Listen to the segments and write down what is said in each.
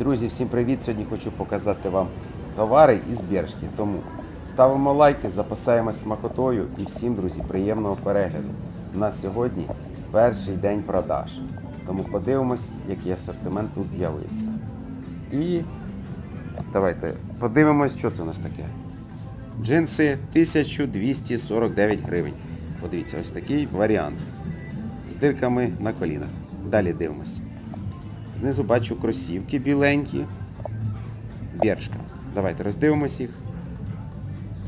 Друзі, всім привіт! Сьогодні хочу показати вам товари із Бершки. Тому ставимо лайки, запасаємось смакотою і всім, друзі, приємного перегляду. У нас сьогодні перший день продаж. Тому подивимось, який асортимент тут з'явився. І давайте подивимось, що це у нас таке. Джинси 1249 гривень. Подивіться, ось такий варіант. З дирками на колінах. Далі дивимось. Знизу бачу кросівки біленькі. Бершка. Давайте роздивимось їх.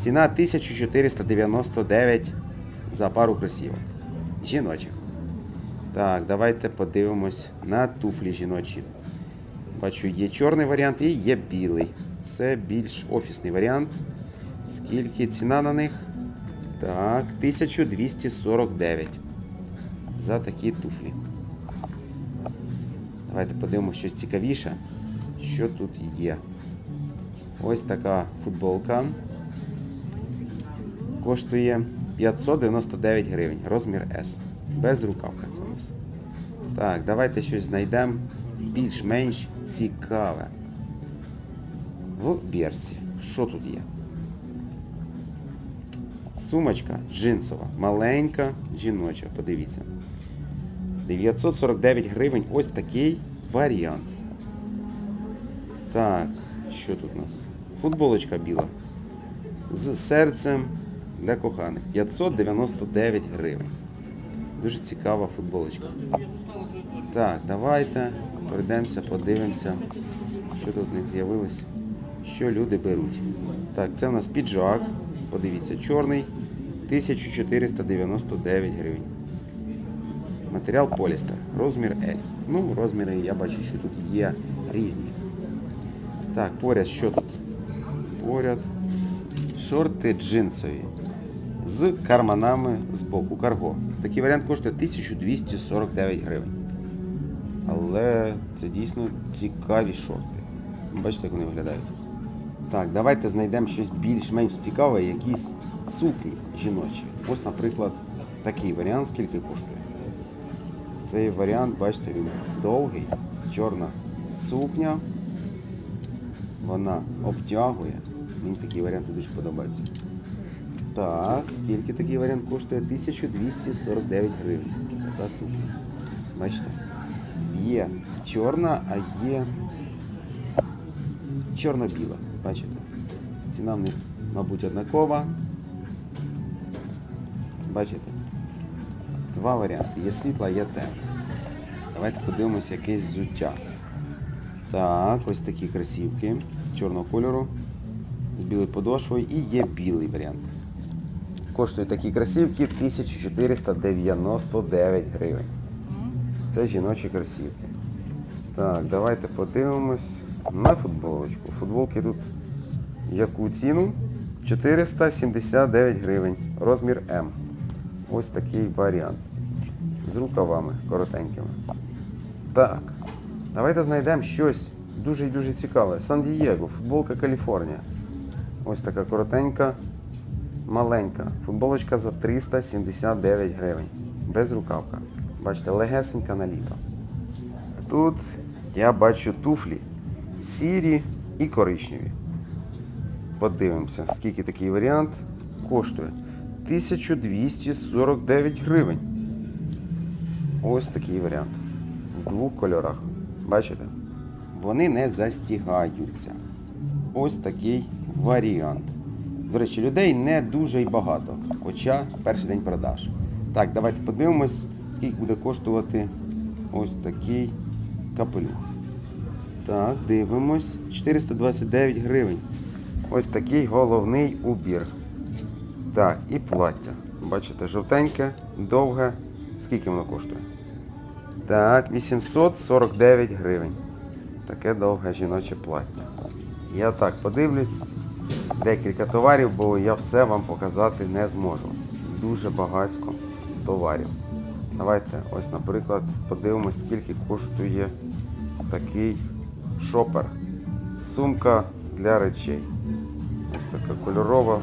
Ціна 1499 за пару кросівок. Жіночих. Так, давайте подивимось на туфлі жіночі. Бачу, є чорний варіант і є білий. Це більш офісний варіант. Скільки ціна на них? Так, 1249 за такі туфлі. Давайте подивимося щось цікавіше, що тут є. Ось така футболка. Коштує 599 гривень, розмір S. Без рукавка це у нас. Так, давайте щось знайдемо більш-менш цікаве. В бірці. Що тут є? Сумочка джинсова, маленька жіноча, подивіться. 949 гривень. Ось такий варіант. Так, що тут у нас? Футболочка біла. З серцем для коханих. 599 гривень. Дуже цікава футболочка. Так, давайте пройдемося, подивимося, що тут у них з'явилось. Що люди беруть. Так, це у нас піджак. Подивіться, чорний. 1499 гривень. Матеріал полістер, розмір L. Ну, розміри я бачу, що тут є різні. Так, поряд що тут? Поряд шорти джинсові з карманами з боку карго. Такий варіант коштує 1249 гривень. Але це дійсно цікаві шорти. Бачите, як вони виглядають. Так, давайте знайдемо щось більш-менш цікаве, якісь сукні жіночі. Ось, наприклад, такий варіант, скільки коштує. Цей варіант, бачите, він довгий, чорна сукня. Вона обтягує. Мені такі варіанти дуже подобаються. Так, скільки такий варіант коштує? 1249 гривень. Така сукня. Бачите? Є чорна, а є чорно-біла. Бачите? Ціна в них, мабуть, однакова. Бачите? Два варіанти. Є світла, є темна. Давайте подивимося якесь взуття. Так, ось такі кросівки чорного кольору з білою подошвою і є білий варіант. Коштують такі кросівки 1499 гривень. Це жіночі кросівки. Так, давайте подивимось на футболочку. Футболки тут яку ціну? 479 гривень. Розмір М. Ось такий варіант. З рукавами коротенькими. Так. Давайте знайдемо щось дуже і дуже цікаве. Сан-Дієго, футболка Каліфорнія. Ось така коротенька, маленька. Футболочка за 379 гривень. Без рукавка. Бачите, легесенька на літо. Тут я бачу туфлі сірі і коричневі. Подивимося, скільки такий варіант коштує. 1249 гривень. Ось такий варіант. В двох кольорах. Бачите? Вони не застігаються. Ось такий варіант. До речі, людей не дуже й багато, хоча перший день продаж. Так, давайте подивимось, скільки буде коштувати ось такий капелюх. Так, дивимось. 429 гривень. Ось такий головний убір. Так, і плаття. Бачите, жовтеньке, довге. Скільки воно коштує? Так, 849 гривень. Таке довге жіноче плаття. Я так подивлюсь декілька товарів, бо я все вам показати не зможу. Дуже багатько товарів. Давайте ось, наприклад, подивимось, скільки коштує такий шопер. Сумка для речей. Ось така кольорова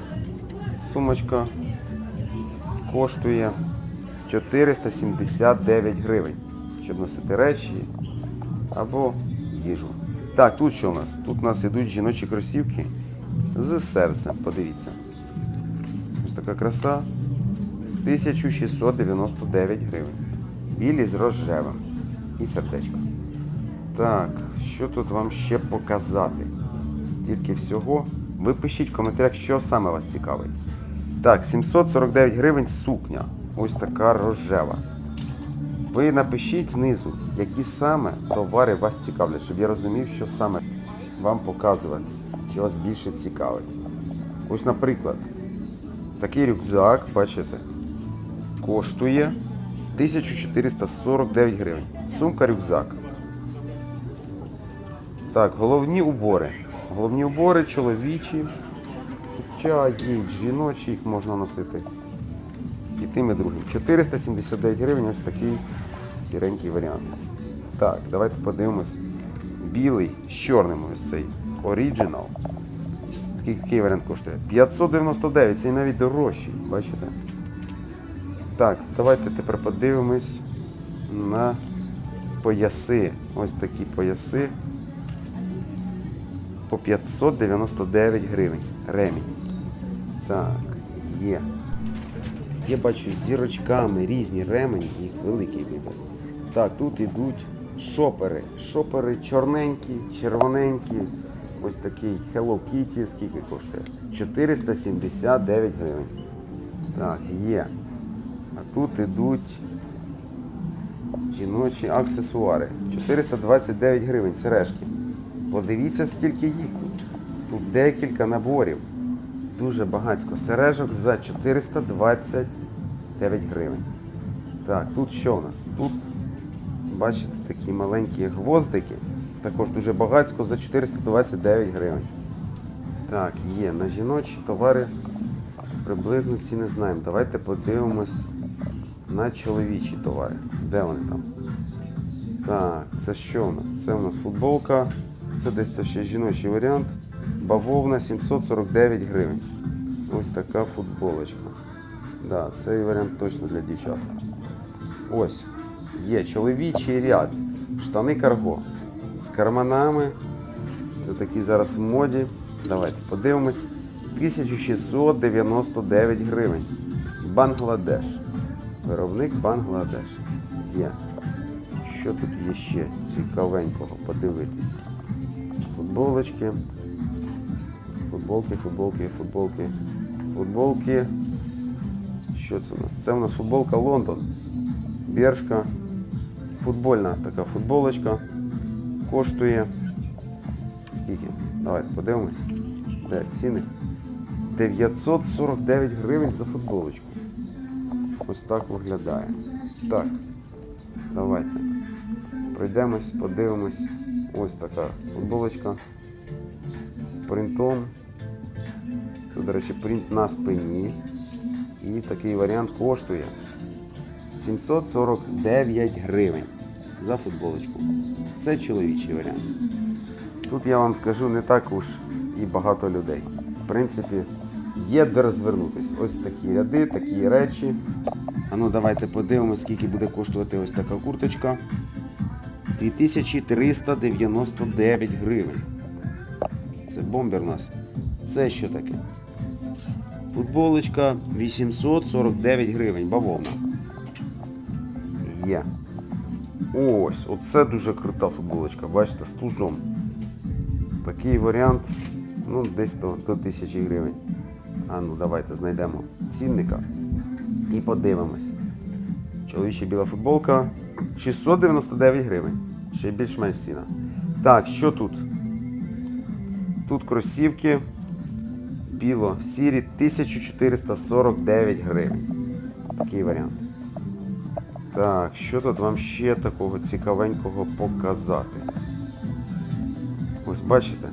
сумочка коштує 479 гривень, щоб носити речі або їжу. Так, тут що у нас? Тут у нас ідуть жіночі кросівки з серцем. Подивіться. Ось така краса. 1699 гривень. Білі з рожевим. І сердечко. Так, що тут вам ще показати? Стільки всього. Ви пишіть в коментарях, що саме вас цікавить. Так, 749 гривень сукня. Ось така рожева. Ви напишіть знизу, які саме товари вас цікавлять, щоб я розумів, що саме вам показувати, що вас більше цікавить. Ось, наприклад, такий рюкзак, бачите, коштує 1449 гривень. Сумка-рюкзак. Так, головні убори. Головні убори чоловічі. Є жіночі, їх можна носити. Тим і другим. 479 гривень ось такий сіренький варіант. Так, давайте подивимось. Білий з чорним ось цей Original. Такий, такий варіант коштує. 599, цей навіть дорожчий, бачите? Так, давайте тепер подивимось на пояси. Ось такі пояси по 599 гривень. Ремінь. Так, є. Я бачу зірочками різні ремені, їх великий вибір. Так, тут ідуть шопери. Шопери чорненькі, червоненькі. Ось такий Hello Kitty, скільки коштує? 479 гривень. Так, є. А тут ідуть жіночі аксесуари. 429 гривень, сережки. Подивіться, скільки їх тут. Тут декілька наборів. Дуже багатько. Сережок за 429 гривень. Так, тут що у нас? Тут, бачите, такі маленькі гвоздики. Також дуже багатько за 429 гривень. Так, є. На жіночі товари приблизно ціни знаємо. Давайте подивимось на чоловічі товари. Де вони там? Так, це що у нас? Це у нас футболка. Це десь то ще жіночий варіант. Бавовна 749 гривень. Ось така футболочка. Да, цей варіант точно для дівчат. Ось. Є чоловічий ряд. Штани карго. З карманами. Це такі зараз в моді. Давайте подивимось. 1699 гривень. Бангладеш. Виробник Бангладеш. Є. Що тут є ще цікавенького подивитися? Футболочки. Футболки, футболки, футболки, футболки. Що це у нас? Це у нас футболка Лондон. Бершка. Футбольна така футболочка. Коштує. Скільки? Давайте подивимось. Де ціни? 949 гривень за футболочку. Ось так виглядає. Так. Давайте. Пройдемось, подивимось. Ось така футболочка з принтом. Це, до речі, принт на спині. І такий варіант коштує 749 гривень за футболочку. Це чоловічий варіант. Тут я вам скажу не так уж і багато людей. В принципі, є де розвернутися. Ось такі ряди, такі речі. А ну давайте подивимося, скільки буде коштувати ось така курточка. 2399 гривень. Це бомбер у нас. Це що таке? Футболочка 849 гривень, бавовна. Є. Ось, оце дуже крута футболочка, бачите, з тузом. Такий варіант, ну, десь до, до 1000 гривень. А ну, давайте знайдемо цінника і подивимось. Чоловіча біла футболка 699 гривень. Ще більш-менш ціна. Так, що тут? Тут кросівки біло-сірі 1449 гривень. Такий варіант. Так, що тут вам ще такого цікавенького показати? Ось бачите,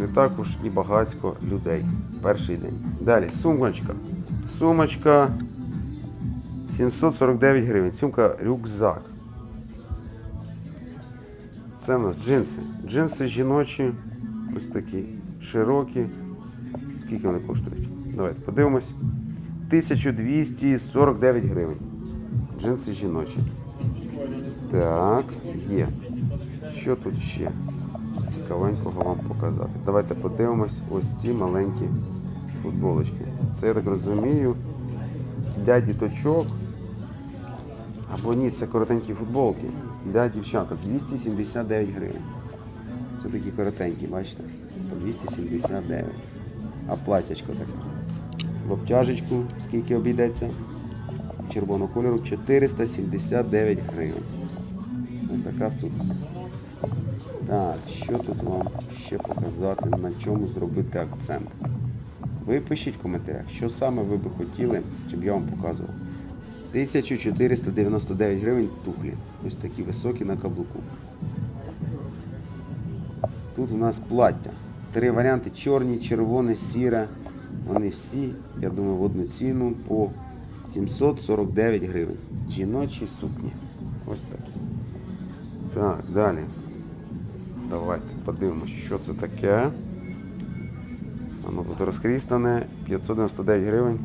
не так уж і багатько людей. Перший день. Далі, сумочка. Сумочка 749 гривень. Сумка рюкзак. Це у нас джинси. Джинси жіночі, ось такі широкі. Скільки вони коштують? Давайте подивимось. 1249 гривень. Джинси жіночі. Так, є. Що тут ще? цікавенького вам показати. Давайте подивимось ось ці маленькі футболочки. Це я так розумію для діточок. Або ні, це коротенькі футболки для дівчаток 279 гривень. Це такі коротенькі, бачите? По 279. А платячко таке. В обтяжечку скільки обійдеться? Червоного кольору 479 гривень. Ось така сукня. Так, що тут вам ще показати, на чому зробити акцент? Ви пишіть в коментарях, що саме ви би хотіли, щоб я вам показував. 1499 гривень туфлі. Ось такі високі на каблуку. Тут у нас плаття. Три варіанти: чорні, червоне, сіре. Вони всі, я думаю, в одну ціну по 749 гривень. Жіночі сукні. Ось такі. Так, далі. Давайте подивимося, що це таке. Воно тут розкрістане 599 гривень.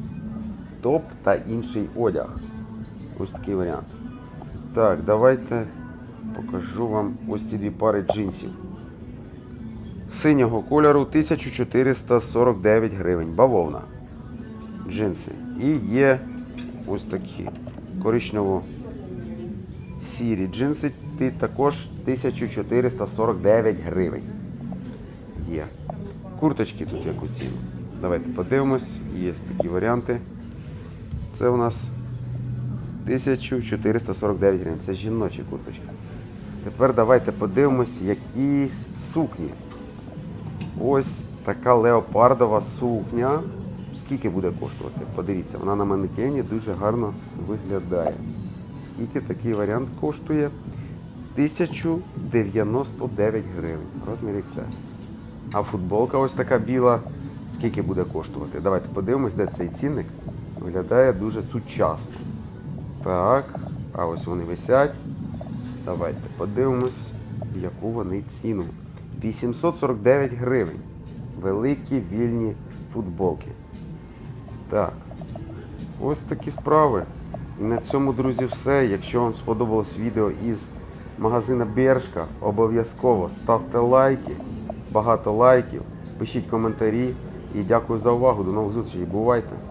Топ та інший одяг. Ось такий варіант. Так, давайте покажу вам ось ці дві пари джинсів. Синього кольору 1449 гривень. Бавовна. Джинси. І є ось такі коричнево сірі джинси. Ти також 1449 гривень. Є. Курточки тут яку ціну. Давайте подивимось. Є такі варіанти. Це у нас 1449 гривень. Це жіночі курточки. Тепер давайте подивимось якісь сукні. Ось така леопардова сукня. Скільки буде коштувати? Подивіться, вона на манекені дуже гарно виглядає. Скільки такий варіант коштує? 1099 гривень. Розмір XS. А футболка ось така біла. Скільки буде коштувати? Давайте подивимось, де цей цінник. Виглядає дуже сучасно. Так, а ось вони висять. Давайте подивимось, яку вони ціну. 849 гривень. Великі вільні футболки. Так. Ось такі справи. І на цьому, друзі, все. Якщо вам сподобалось відео із магазина Бершка, обов'язково ставте лайки, багато лайків, пишіть коментарі. І дякую за увагу. До нових зустрічей. Бувайте!